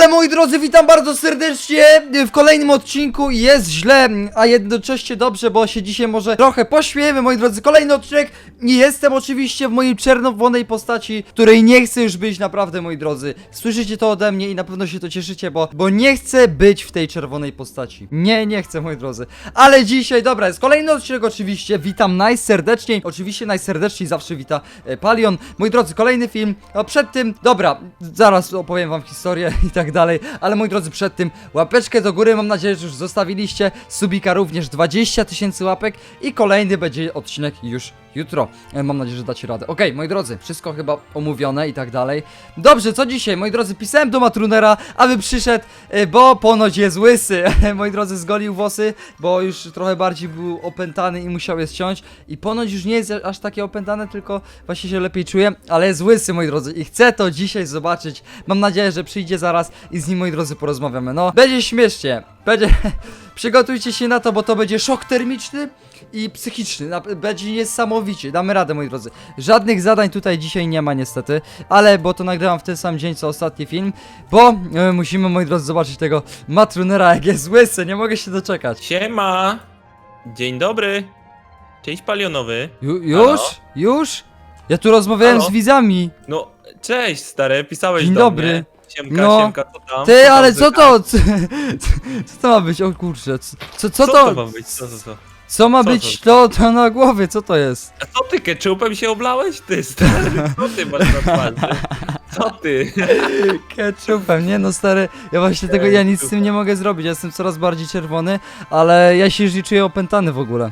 Ale moi drodzy, witam bardzo serdecznie w kolejnym odcinku. Jest źle, a jednocześnie dobrze, bo się dzisiaj może trochę pośmiejemy, moi drodzy. Kolejny odcinek. Nie jestem oczywiście w mojej czerwonej postaci, której nie chcę już być naprawdę, moi drodzy. Słyszycie to ode mnie i na pewno się to cieszycie, bo, bo nie chcę być w tej czerwonej postaci. Nie, nie chcę, moi drodzy. Ale dzisiaj, dobra, jest kolejny odcinek oczywiście. Witam najserdeczniej. Oczywiście najserdeczniej zawsze wita e, Palion. Moi drodzy, kolejny film. A przed tym, dobra, zaraz opowiem wam historię i tak dalej, ale moi drodzy, przed tym łapeczkę do góry, mam nadzieję, że już zostawiliście. Subika również 20 tysięcy łapek i kolejny będzie odcinek już jutro. E, Mam nadzieję, że dacie radę. Okej, moi drodzy, wszystko chyba omówione i tak dalej. Dobrze, co dzisiaj? Moi drodzy, pisałem do Matrunera, aby przyszedł, e, bo ponoć jest łysy. moi drodzy, zgolił włosy, bo już trochę bardziej był opętany i musiał je ściąć. I ponoć już nie jest aż takie opętane, tylko właśnie się lepiej czuje, ale jest łysy, moi drodzy. I chcę to dzisiaj zobaczyć. Mam nadzieję, że przyjdzie zaraz i z nim, moi drodzy, porozmawiamy. No, będzie śmiesznie. Będzie... Przygotujcie się na to, bo to będzie szok termiczny i psychiczny. Na- Będzie niesamowicie. Damy radę, moi drodzy. Żadnych zadań tutaj dzisiaj nie ma niestety, ale bo to nagrywam w ten sam dzień co ostatni film, bo e, musimy, moi drodzy, zobaczyć tego Matrunera, jak jest łysy. Nie mogę się doczekać. Siema! Dzień dobry! Cześć palionowy. Ju, już? Już? Ja tu rozmawiałem Halo? z widzami. No, cześć stary, pisałeś Dzień do dobry. mnie. Siemka, No. siemka, co tam? Ty, tam ale co słychać? to? Co, co to ma być? O kurczę, co, co, co Co to? to ma być? Co, co, co? Co ma co być to, to na głowie? Co to jest? A co ty, ketchupem się oblałeś? Ty stary, co ty masz na twarzy? Co ty? Ketchupem, nie no stary, ja właśnie tego, ja nic z tym nie mogę zrobić, ja jestem coraz bardziej czerwony, ale ja się już nie czuję opętany w ogóle.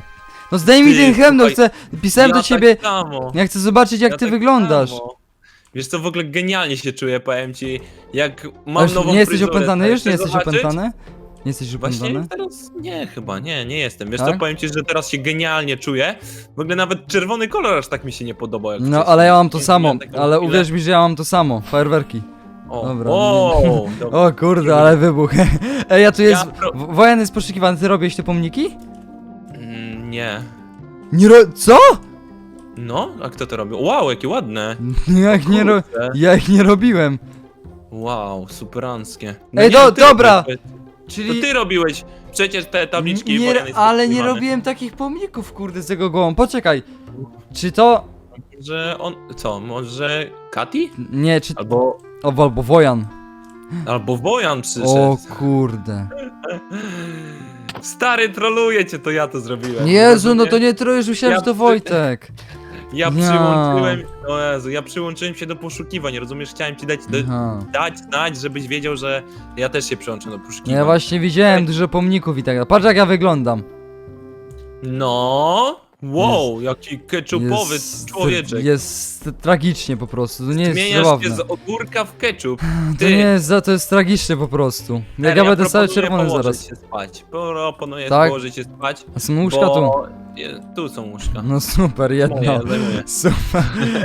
No zdejmij Ty, ten hełm, no słuchaj, chcę, pisałem do ciebie, Tak samo. ja chcę zobaczyć jak Ja ty tak wyglądasz. samo. Wiesz co, w ogóle genialnie się czuję, powiem ci. Jak mam już nową nie jesteś fryzurę, opętany już? Nie chcesz jesteś zobaczyć? opętany? Nie jesteś Właśnie opętany? teraz nie, chyba nie, nie jestem. Wiesz Tak? co, powiem ci, że teraz się genialnie czuję. W ogóle nawet czerwony kolor aż tak mi się nie podobał jak No wcześniej. ale ja mam to Nie samo, miałem taką ale chwilę. uwierz mi, że ja mam to samo, fajerwerki. O, Dobra, o, dobra. O kurde, ale wybuch. Ej, ja tu jest, Ja pro- jest poszukiwany, ty robisz te pomniki? Mm, nie. Nie ro... co? No, a kto to robił? Wow, jakie ładne. Ja ich nie ro... Kurde. Ja ich nie robiłem. Wow, superanckie. No Ej, nie, do- ty dobra. robiłeś. To Czyli... ty robiłeś przecież te tabliczki Nie, ale nie robiłem takich pomników, kurde, z tego głową. Poczekaj. Czy to. Że on, co, może Kati? Nie, czy. Albo, O, albo Wojan. albo Wojan przyszedł. O kurde. Stary, troluje cię, to ja to zrobiłem. Jezu, no to Rozumiesz? nie trojesz, myślałem, Ja że to Wojtek. Ja Ja. przyłączyłem, o Jezu, ja przyłączyłem się do poszukiwań, rozumiesz? Chciałem ci dać, do, Aha. dać znać, żebyś wiedział, że ja też się przyłączę do poszukiwań. Ja właśnie widziałem dużo pomników i tak dalej. Patrz jak ja wyglądam. No, wow, jaki ketchupowy Jest, człowieczek. jest tragicznie po prostu, to nie jest Zmieniasz zabawne. się z ogórka w ketchup. To nie jest, za- to jest tragicznie po prostu. Jak ja będę cały czerwony zaraz. się spać. Proponuję Tak? położyć się spać. A są łóżka tu? bo... Je- Tu są łóżka. No super, jedno. Moje, zajmuję. Super.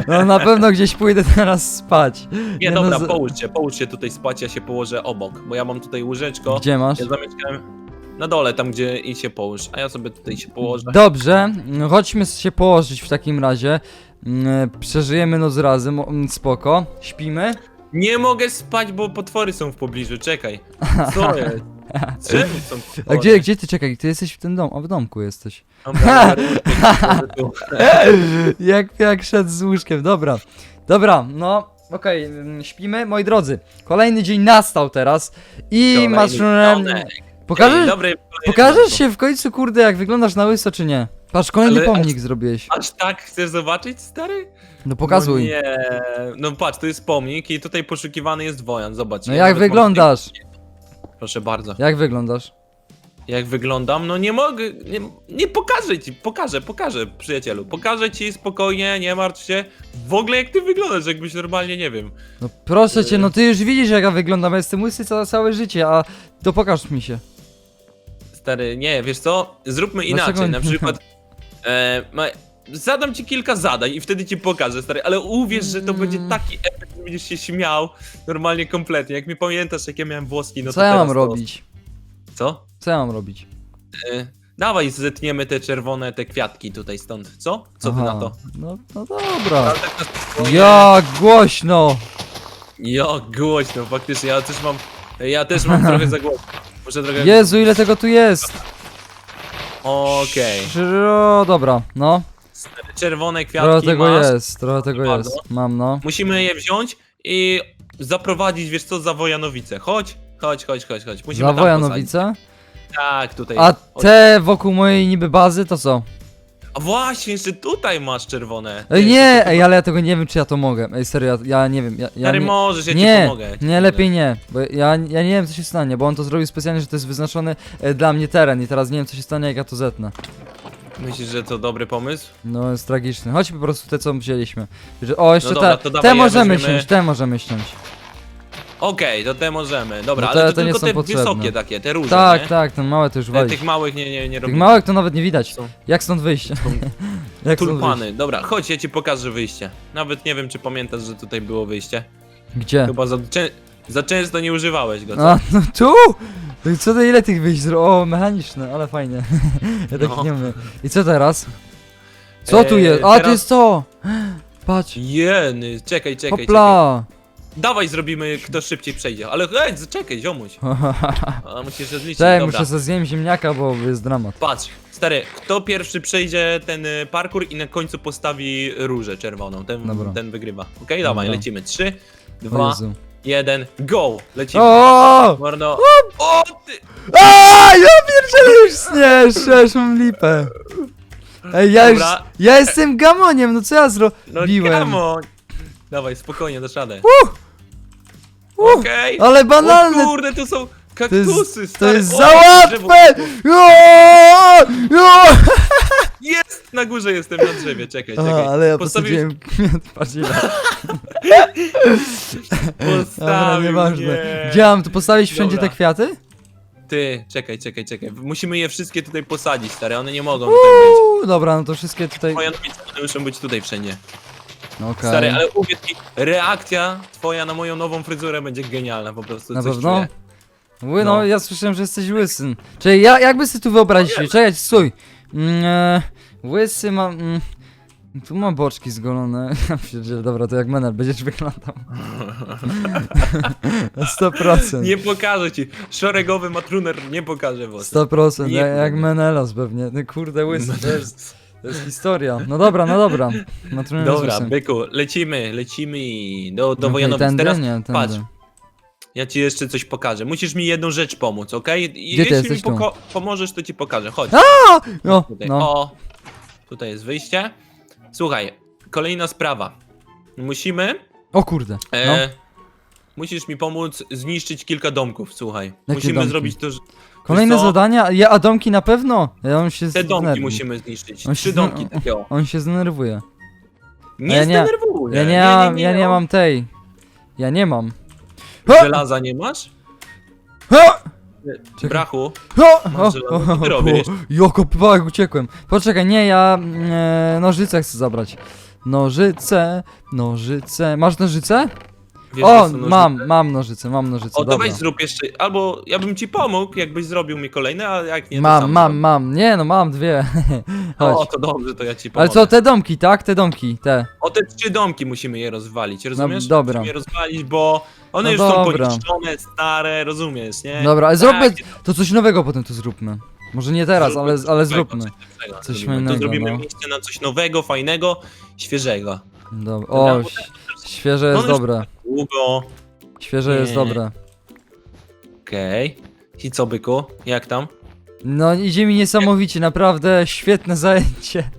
No na pewno gdzieś pójdę teraz spać. Nie, no, dobra, z- połóż się, połóż się tutaj spać, ja się położę obok, bo ja mam tutaj łóżeczko. Gdzie masz? Ja zamieszkałem na dole, tam gdzie i się połóż, a ja sobie tutaj się położę. Dobrze, chodźmy się położyć w takim razie. Mm, Przeżyjemy noc razem, mm, spoko. Śpimy? Nie mogę spać, bo potwory są w pobliżu, czekaj. Co jest? Czemu są A potwory? gdzie, gdzie ty czekaj? Ty jesteś w tym domu, a w domku jesteś. Dobra, dobra, tu. jak, jak szedł z łóżkiem, dobra. Dobra, no okej, mm, śpimy. Moi drodzy, kolejny dzień nastał teraz i Kolejny masz... Ej, Pokażesz, dobry, pokażesz się w końcu, kurde, jak wyglądasz na łyso, czy nie? Patrz, kolejny Ale- pomnik zrobiłeś. Aż tak chcesz zobaczyć, stary? No pokazuj. No nie, no patrz, to jest pomnik i tutaj poszukiwany jest wojan, zobacz. No ja jak nawet mam wyglądasz? Proszę bardzo. Jak wyglądasz? Jak wyglądam? No nie mogę, nie, nie pokażę ci, pokażę, pokażę, przyjacielu. Pokażę ci spokojnie, nie martw się. W ogóle jak ty wyglądasz, jakbyś normalnie, nie wiem. No proszę Y- cię, no ty już widzisz jak ja wyglądam, ja jestem łysy całe, całe życie, a to pokaż mi się. Stary, nie, wiesz co? Zróbmy Dlaczego inaczej, na przykład... E, ma, zadam ci kilka zadań i wtedy ci pokażę, stary, ale uwierz, że to będzie Mm. taki efekt, że będziesz się śmiał normalnie kompletnie. Jak mi pamiętasz, jak ja miałem włoski, no Co to ja mam to- robić? Co? Co ja mam robić? E, dawaj, zetniemy te czerwone, te kwiatki tutaj stąd, co? Co ty Aha, na to? No, no dobra. Tak. Jak głośno! Jak głośno, faktycznie, ja też mam Ja też mam trochę za głowę. Trochę... Jezu, ile tego tu jest! Okej. O, dobra, no. Czerwone Trochę kwiatki tego masz. jest, trochę tego Bardzo. jest. Mam, no. Musimy je wziąć i zaprowadzić, wiesz co, za Wojanowice. Chodź, chodź, chodź, chodź, chodź. Musimy Za tam posadzić. Wojanowice? Tak, tutaj. A Chodź. te wokół mojej niby bazy to co? A właśnie, jeszcze tutaj masz czerwone. Ej, nie, ej, ale ja tego nie wiem, czy ja to mogę. Ej, serio, ja, ja nie wiem. Ja, ja Stary, nie, możesz, ja ci nie, pomogę. nie, lepiej nie, bo ja, ja nie wiem, co się stanie, bo on to zrobił specjalnie, że to jest wyznaczony e, dla mnie teren i teraz nie wiem, co się stanie, jak ja to zetnę. Myślisz, że to dobry pomysł? No, jest tragiczny. Chodź po prostu te, co wzięliśmy. Że- O, jeszcze No dobra, te, to dawaj te możemy weźmiemy. te możemy ściąć. Okej, to te możemy. Dobra, No te- ale to te nie tylko są te potrzebne. wysokie takie, te róże, Tak, nie? tak, ten małe to już Te, walić. tych małych nie, nie, nie Tych robimy. małych to nawet nie widać. Są Jak stąd wyjść? Jak stąd wyjść? tulpany. Dobra, chodź, ja ci pokażę wyjście. Nawet nie wiem, czy pamiętasz, że tutaj było wyjście. Gdzie? Chyba za, czę za często nie używałeś go, co? A, no tu! Co to ile tych wyjść zro... O, mechaniczne, ale fajnie. ja tak No. nie umiem. I co teraz? Co tu Eee, jest? A, to teraz- jest to! Patrz. Jeny, czekaj, czekaj, czekaj. Hopla! Dawaj zrobimy, kto szybciej przejdzie. Ale hej, czekaj, ziomuś. A musisz odliczyć, Cześć, dobra. muszę sobie zjem ziemniaka, bo jest dramat. Patrz, stary, kto pierwszy przejdzie ten y, parkour i na końcu postawi różę czerwoną, ten, Dobra. ten wygrywa. Okej, dawaj, Dobra. lecimy. Trzy, O dwa, Jezu. jeden, go! Lecimy. O! Mordo. O, ty! A, ja pierdzielę już nie, przecież mam lipę. Ej, ja już, Dobra. ja jestem gamoniem, no co ja No zrobiłem? come on. Dawaj, spokojnie, dasz radę. Uh! Okej. Ale O banalne, kurde, tu są to kaktusy, jest, to stary. jest O, za drzewo. łatwe! O, o! Jest! Na górze jestem na drzewie, czekaj, czekaj. A, ale ja Postawiłeś- posadziłem kwiat. Dobra, Postawił, nieważne. mam tu postawić wszędzie Dobra. te kwiaty? Ty, czekaj, czekaj, czekaj. Musimy je wszystkie tutaj posadzić, stary. One nie mogą tutaj być. Uuu, dobra, no to wszystkie tutaj... Nowica, one muszą być tutaj wszędzie. No Okej. Stary, ale uwierz mi, reakcja twoja na moją nową fryzurę będzie genialna, po prostu Na coś pewno? czuję. Ły, no, No. ja słyszałem, że jesteś łysy. Czyli ja, jakby sobie tu wyobrazić, czekaj, stój. Mm, e, łysy mam... Mm, tu mam boczki zgolone. Ja pierdzielę, dobra, to jak menel będziesz wyglądał. Na 100%. Nie pokażę ci. Szeregowy matruner nie pokaże was. 100%, Nie jak. Menelas pewnie. No kurde, łysy, No to to jest historia. No dobra, no dobra. No, trudno Dobra, łysy. byku, lecimy, lecimy do, do Okej, Wojanowic. tędy? Teraz Nie, tędy. patrz, ja ci jeszcze coś pokażę. Musisz mi jedną rzecz pomóc, okej? I Gdzie ty Jeśli mi jesteś tu? poko- pomożesz, to ci pokażę. Chodź. No, Tutaj. no. O, tutaj jest wyjście. Słuchaj, kolejna sprawa. Musimy. O kurde. No. E, Musisz mi pomóc zniszczyć kilka domków, słuchaj. musimy domki? zrobić to. że- Kolejne co? zadania? Ja, a domki na pewno? Ja on się Te domki musimy zniszczyć. On się Trzy domki takiego. On się zdenerwuje. Nie ja nie- zdenerwuj. Ja nie, mam, ja nie mam tej. Ja nie mam. Żelaza nie masz? Czekaj. Brachu. O, Masz żelazo, co ty robisz? Joko, jak uciekłem. Poczekaj, nie, ja e, nożyce chcę zabrać. Nożyce, nożyce. Masz nożyce? Wiesz, o, że są nożyce? mam, mam nożyce, mam nożyce. O, to dobra. weź zrób jeszcze, albo ja bym ci pomógł, jakbyś zrobił mi kolejne, a jak nie, to mam, sam mam, mam. Nie, no mam dwie. O, Chodź. to dobrze, to ja ci pomogę. Ale co, te domki, tak? Te domki, te. O te trzy domki musimy je rozwalić, rozumiesz? dobra. Musimy je rozwalić, bo one No już dobra. są poniszczone, stare, rozumiesz, nie? Dobra, ale zróbmy, Tak, to coś nowego potem tu zróbmy. Może nie teraz, Zróbmy ale, coś ale nowego, zróbmy. Coś, lepszego Coś zrobimy. fajnego, To zrobimy no. miejsce na coś nowego, fajnego, świeżego. Dobra. Dobra, O, bo ś- świeże jest No już- dobre. Długo, Świeże jest Nie. dobre. okej. I co, byku? Jak tam? No idzie mi niesamowicie, naprawdę świetne zajęcie.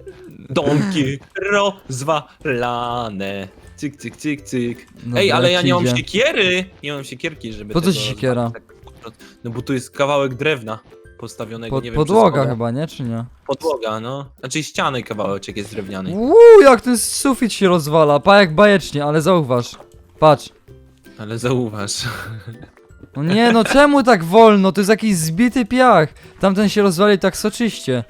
Domki rozwalane. Cyk, cyk, cyk, cyk. Dobra, Ej, ale ja nie mam idzie? siekiery! Nie mam siekierki, żeby Po co tego ci siekiera? rozwalić tak No bo tu jest kawałek drewna postawionego, Pod, nie wiem podłoga chyba, nie? Czy nie? Podłoga, no. Znaczy ściany kawałeczek jest drewniany. Uuu, jak ten sufit się rozwala, pa jak bajecznie, ale zauważ. Patrz. Ale zauważ. No nie no, czemu tak wolno? To jest jakiś zbity piach. Tamten się rozwalił tak soczyście.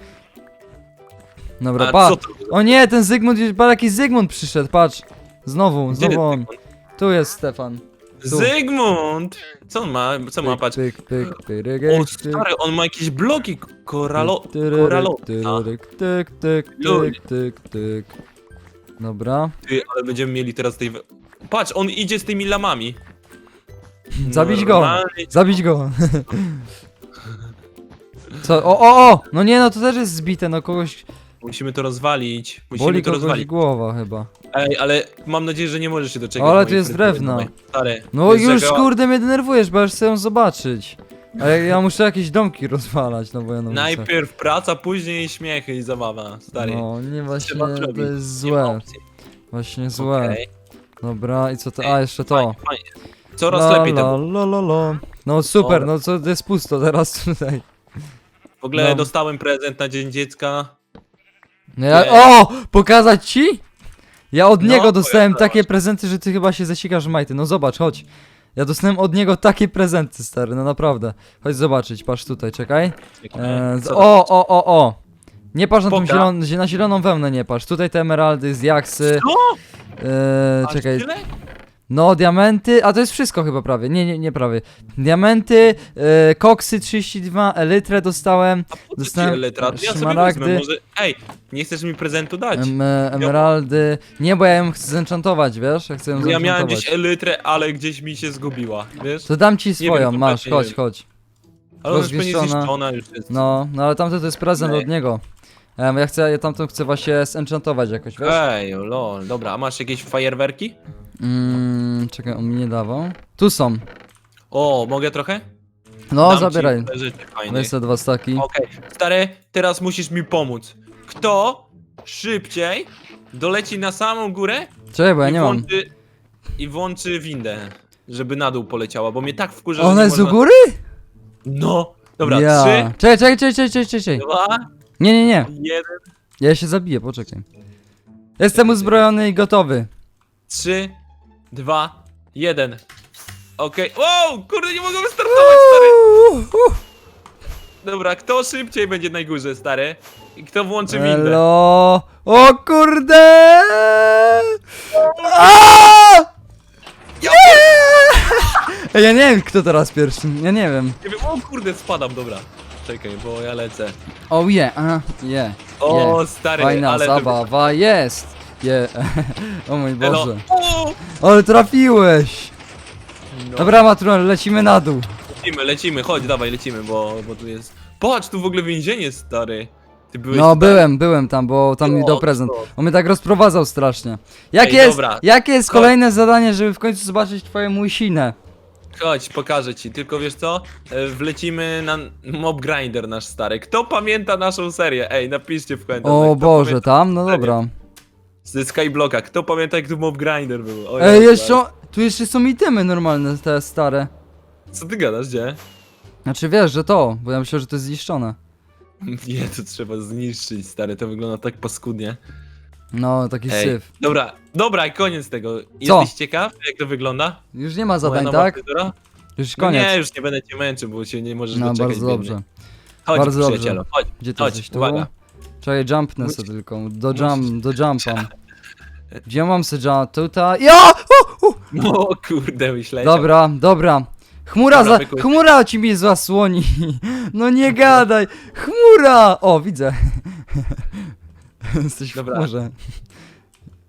Dobra, A pa. co to? O nie, ten Zygmunt, pa jakiś Zygmunt przyszedł, patrz. Znowu, Gdzie znowu on. Zygmunt? Tu jest Stefan. Tu. Zygmunt! Co on ma? Co ma? Patrz. pyk, pyk, pyryk, O pyk, stary, on ma jakieś bloki koralo... Tyryryk, tyryryk, tyk, tyk, tyk, tyk, tyk. Dobra. Ty, ale będziemy mieli teraz tej... we- Patrz, on idzie z tymi lamami. Zabić go. Normalnie Zabić go. Co? O, o, o! No nie, no to też jest zbite, no kogoś Musimy to rozwalić. Musimy boli to kogoś rozwalić. głowa chyba. Ej, ale mam nadzieję, że nie możesz się doczekać. Ale mojej tu jest frytury nowej. Stary. No jest już kurde mnie denerwujesz, bo już chcę ją zobaczyć. Ale ja muszę jakieś domki rozwalać, no bo ja no Najpierw praca, później śmiechy i zabawa, stary. No, nie właśnie, to zrobić. jest Nie ma złe. opcji. Właśnie złe. Okej. Dobra, i co to? A, jeszcze to. Fajnie, fajnie. Coraz La, lepiej la, to. la, la, la. No super, no co, to jest pusto teraz tutaj. W ogóle No. dostałem prezent na Dzień Dziecka. No ja, o! Pokazać ci? Ja od No, niego dostałem takie prezenty, że ty chyba się zasikasz w majty. No zobacz, chodź. Ja dostałem od niego takie prezenty, stary, no naprawdę. Chodź zobaczyć, patrz tutaj, czekaj. E, z- Co o, o, o, o! Nie patrz na tą Poka. zielon, na zieloną wełnę, nie patrz. Tutaj te emeraldy z jaksy. Co? E, Aż czekaj. tyle? No, diamenty, a to jest wszystko chyba prawie. Nie, nie, nie prawie. Diamenty, e, koksy 32, elytrę dostałem, A po co Dostałem ci letra? Ja sobie szmaragdy. wezmę, może... Ej, nie chcesz mi prezentu dać? em, e, emeraldy. Nie, bo ja ją chcę zenchantować, wiesz? Ja chcę ją Bo ja miałem zenchantować. gdzieś elytrę, ale gdzieś mi się zgubiła, wiesz? To dam ci wiem, swoją, masz, nie chodź, wiem. chodź. Ale ona już będzie rozwieszona. zniszczona już jest. No, no ale tamto to jest prezent od niego. Em, ja chcę, ja tamtą chcę właśnie zenchantować jakoś, wiesz? Ej, lol, dobra, a masz jakieś fajerwerki? Mm, czekaj, on mi nie dawał. Tu są. O, mogę trochę? No, Dam ci zabieraj. rzeczy. Weź te dwa staki. Okej, stary, teraz musisz mi pomóc. Kto szybciej doleci na samą górę Czekaj, bo ja i, nie mam. włączy, i włączy windę, żeby na dół poleciała, bo mnie tak wkurza, że Ona nie jest można... góry? No, dobra, trzy, Czekaj, czekaj, czekaj, czekaj, czekaj, czekaj. dwa, Nie, nie, nie. jeden, Ja się zabiję, poczekaj. Jestem uzbrojony i gotowy. trzy, dwa, jeden. Okej, wow, kurde, nie mogę wystartować, stary. Dobra, kto szybciej będzie na górze, stary? I kto włączy windę? Elo. O kurde! Ej, Ja nie wiem kto teraz pierwszy, ja nie wiem. Nie wiem, o kurde, spadam, dobra. Czekaj, bo ja lecę. Oh yeah, aha, yeah. O, yeah. stary, Fajna ale... zabawa jest. Yeah. o mój Elo. Boże. O! Ale trafiłeś! No. Dobra, Matruel, lecimy na dół. Lecimy, lecimy, chodź, dawaj, lecimy, bo, bo tu jest... Patrz, tu w ogóle więzienie, stary. Ty byłeś No, tutaj? byłem, byłem tam, bo tam mi dał prezent. On mnie tak rozprowadzał strasznie. Jakie Ej, jest, dobra. jakie jest kolejne zadanie, żeby w końcu zobaczyć twoją łysinę? Chodź, pokażę ci, tylko wiesz co? E, Wlecimy na Mob Grinder nasz stary. Kto pamięta naszą serię? Ej, napiszcie w komentarzu. O kto Boże, pamięta tam? No dobra. Ze Skyblocka, kto pamięta jak tu Mob Grinder był? O Ej, Jezu, jeszcze, tu jeszcze są itemy normalne, te stare. Co ty gadasz, gdzie? Znaczy wiesz, że to, bo ja myślę, że to jest zniszczone. Nie, to trzeba zniszczyć, stary, to wygląda tak paskudnie. No, taki Ej, syf. dobra, dobra, koniec tego. Jesteś ciekaw, jak to wygląda? Już nie ma Moja zadań, nowa tak? fryzura? Już No koniec. nie, już nie będę cię męczył, bo się nie możesz No, doczekać. bardzo biedny. dobrze. Chodź, Bardzo dobrze. przyjacielu, chodź. Gdzie ty Chodź, jesteś tu? uwaga. Czekaj, jumpnę Musisz- sobie tylko. Do jump, do jumpam. Gdzie mam se jump? Tutaj. Ja! U, u. O kurde, myślałem. Dobra, dobra. Chmura, Dobra, za, wykuj. chmura ci mnie zasłoni. No nie gadaj. Chmura! O, widzę. Jesteś w Dobra. chmurze.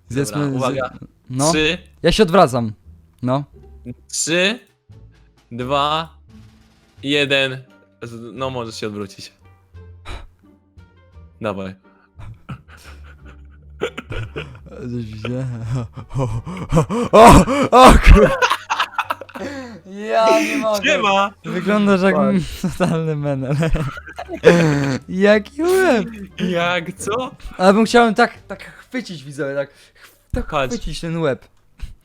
Zjedzmy. Dobra, uwaga. No, Trzy, ja się odwracam. No. trzy, dwa, jeden. Z- No, możesz się odwrócić. Dawaj. Coś. O, o, o kur... Ja nie mogę. Siema! Wyglądasz jak Patrz. totalny menel. Jaki łeb. Jak, co? Ale bym chciałem tak, tak chwycić widzowie, tak, tak Patrz. chwycić ten łeb.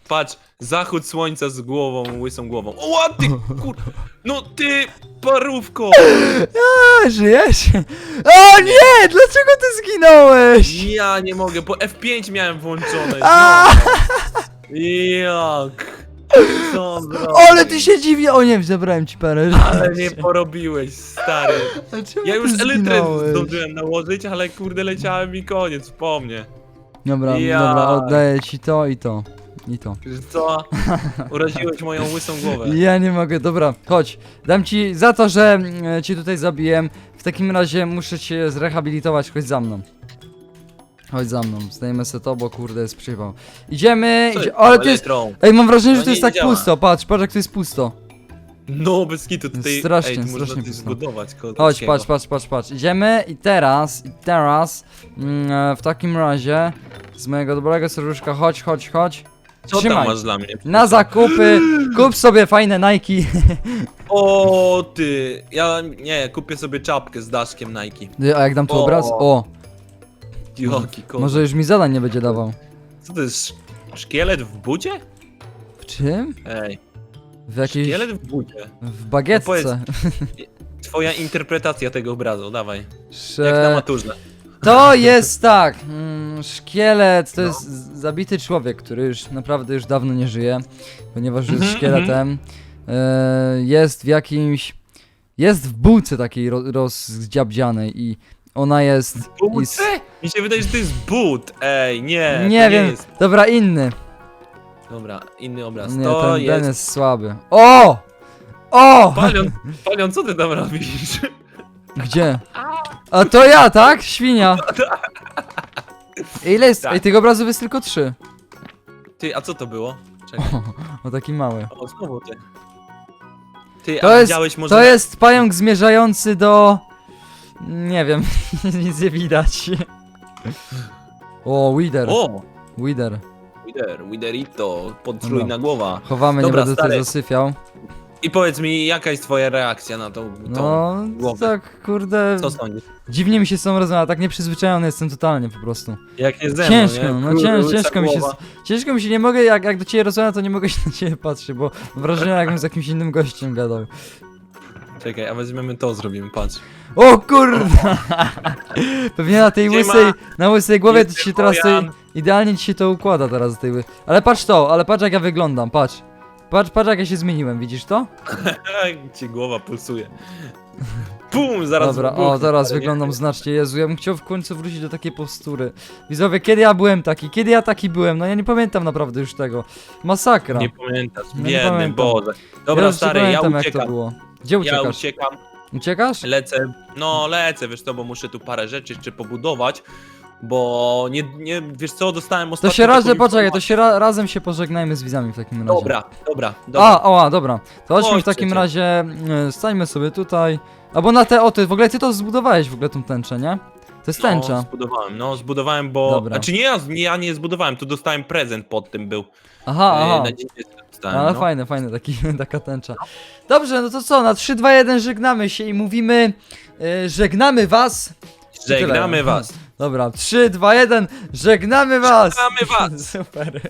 Patrz, zachód słońca z głową, łysą głową. O, a ty kur... No ty, parówko! A, żyjesz? O nie, dlaczego ty zginąłeś? Ja nie mogę, bo F5 miałem włączone. A! No. Jak? Co? Ale ty się dziwię, o nie, zabrałem ci parę Ale nie porobiłeś, stary. Ja ty już elytrę zginąłeś? zdążyłem nałożyć, ale kurde leciałem i koniec, po mnie. Dobra, Ja. dobra, oddaję ci to i to. I to. Wiesz Co? Uraziłeś moją łysą głowę. Ja nie mogę, dobra, chodź. Dam ci za to, że mm, cię tutaj zabiłem. W takim razie muszę cię zrehabilitować, chodź za mną. Chodź za mną, zdajemy sobie to, bo kurde jest przypał. Idziemy, Co idzie... ale to jest... Ej, mam wrażenie, że No to jest nie tak działa. pusto, patrz, patrz jak to jest pusto. No, bez kitu tutaj. Strasznie, ej, tu można strasznie coś pustno. zbudować. koło Chodź, takiego. patrz, patrz, patrz, patrz. Idziemy i teraz, i teraz, mm, e, w takim razie, z mojego dobrego serduszka, chodź, chodź, chodź. Co Trzymaj. tam masz dla mnie? Na zakupy, kup sobie fajne Nike. O ty, ja nie, kupię sobie czapkę z daszkiem Nike. A jak dam tu O. obraz? O, Joki kot. może już mi zadań nie będzie dawał. Co to jest? sz- Szkielet w budzie? W czym? Ej, W jakiejś, szkielet w budzie. w No bagietce. Twoja interpretacja tego obrazu, dawaj. Jak na Że... maturze. To jest tak, mm, szkielet to No. jest z- zabity człowiek, który już naprawdę już dawno nie żyje, ponieważ jest Mhm, szkieletem. E, jest w jakimś, jest w bułce takiej ro, rozdziabdzianej i ona jest... i s- Buce? Mi się wydaje, że to jest but. Ej, nie. nie to wiem, Nie jest. dobra, inny. Dobra, inny obraz. Nie, to ten, jest. jest słaby. O! O! Palion, Palion, co ty tam robisz? Gdzie? A to ja, tak? Świnia. Ile jest? Tak. Ej, tych obrazów jest tylko trzy. Ty, a co to było? Czekaj. O, taki mały. O, znowu ty. Ty, To a jest- widziałeś może... To jest pająk zmierzający do... Nie wiem, nic nie widać. O, Wider, O! Wider. Wider, Widerito, podtrójna Dobra. głowa. Chowamy, Dobra, nie będę tutaj stary. zasypiał. I powiedz mi, jaka jest twoja reakcja na tą, tą No, głowę? tak, kurde, Co sądzisz? dziwnie mi się z tą rozmawia, tak nieprzyzwyczajony jestem totalnie po prostu. Jak nie ze mną, Ciężko, nie? no cięż, łysa ciężko mi się, głowa. ciężko mi się, nie mogę, jak, jak do ciebie rozmawiam, to nie mogę się na ciebie patrzeć, bo wrażenie, jakbym z jakimś innym gościem gadał. Czekaj, a weźmiemy to, zrobimy, patrz. O kurde! Pewnie na tej Siema. łysej, na łysej głowie to ci się Jestem teraz Bojan. idealnie ci się to układa teraz do tej ły... Ale patrz to, ale patrz jak ja wyglądam, patrz. Patrz, patrz jak ja się zmieniłem, widzisz to? Ci głowa pulsuje. Pum, zaraz Dobra, wybuchnie, o teraz nie- wyglądam znacznie, Jezu, ja bym chciał w końcu wrócić do takiej postury. Widzowie, kiedy ja byłem taki, kiedy ja taki byłem, no ja nie pamiętam naprawdę już tego. Masakra. Nie pamiętasz, nie biedny pamiętam. Boże. ja Dobra, już nie stary, ja pamiętam jak to uciekam. było. Gdzie Ja uciekasz? uciekam, Uciekasz? lecę, no lecę, wiesz co, bo muszę tu parę rzeczy jeszcze pobudować, bo nie, nie wiesz co, dostałem To ostatnio się razem, poczekaj, to informację. się ra razem się pożegnajmy z widzami w takim razie. Dobra, dobra, dobra. A, oła, dobra. To chodźmy w Chodźcie, takim razie, e, stańmy sobie tutaj. Albo na te, o ty, w ogóle ty to zbudowałeś w ogóle tą tęczę, nie? To jest No, tęcza. zbudowałem, no zbudowałem, bo... Dobra. Znaczy nie ja, nie ja nie zbudowałem, tu dostałem prezent pod tym był. Aha, E, aha. Na dzień dziecka dostałem, Ale no. fajne, fajne, taki, taka tęcza. Dobrze, no to co, na 3, 2, 1 żegnamy się i mówimy, e, żegnamy was. Żegnamy was. Dobra, 3, 2, 1, żegnamy was. Żegnamy was. Super.